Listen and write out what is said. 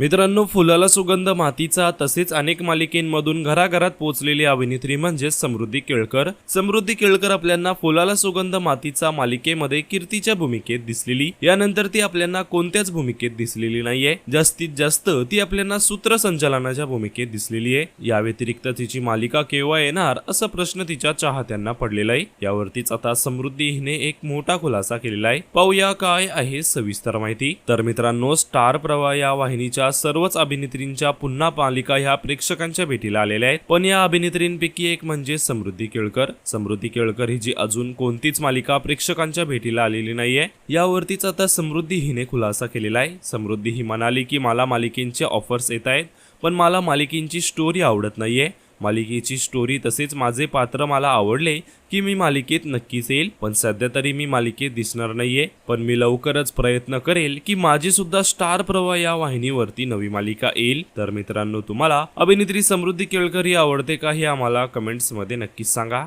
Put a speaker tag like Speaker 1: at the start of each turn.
Speaker 1: मित्रांनो फुलाला सुगंध मातीचा तसेच अनेक मालिकेंमधून घराघरात पोहोचलेली अभिनेत्री म्हणजे समृद्धी केळकर. समृद्धी केळकर आपल्यांना फुलाला सुगंध मातीचा मालिकेमध्ये कीर्तीच्या भूमिकेत दिसलेली. यानंतर ती आपल्यांना कोणत्याच भूमिकेत दिसलेली नाहीये. जास्तीत जास्त ती आपल्यांना सूत्रसंचालनाच्या भूमिकेत दिसलेली आहे. या व्यतिरिक्त तिची मालिका केव्हा येणार असा प्रश्न तिच्या चाहत्यांना पडलेला आहे. यावरतीच आता समृद्धी हिने एक मोठा खुलासा केलेला आहे. पाहूया काय आहे सविस्तर माहिती. तर मित्रांनो स्टार प्रवाह या वाहिनीच्या सर्वच अभिनेत्रींच्या पुन्हा मालिका ह्या प्रेक्षकांच्या भेटीला आलेल्या आहेत. पण या अभिनेत्रींपैकी एक म्हणजे समृद्धी केळकर. समृद्धी केळकर ही जी अजून कोणतीच मालिका प्रेक्षकांच्या भेटीला आलेली नाहीये. यावरतीच आता समृद्धी हिने खुलासा केलेला आहे. समृद्धी ही म्हणाली की मला मालिकेंचे ऑफर्स येत आहेत पण मला मालिकेंची स्टोरी आवडत नाहीये. मालिकेची स्टोरी तसेच माझे पात्र मला आवडले की मी मालिकेत नक्कीच येईल. पण सध्या तरी मी मालिकेत दिसणार नाहीये. पण मी लवकरच प्रयत्न करेल की माझी सुद्धा स्टार प्रवाह या वाहिनीवरती नवी मालिका येईल. तर मित्रांनो तुम्हाला अभिनेत्री समृद्धी केळकर ही आवडते का हे आम्हाला कमेंट्समध्ये नक्कीच सांगा.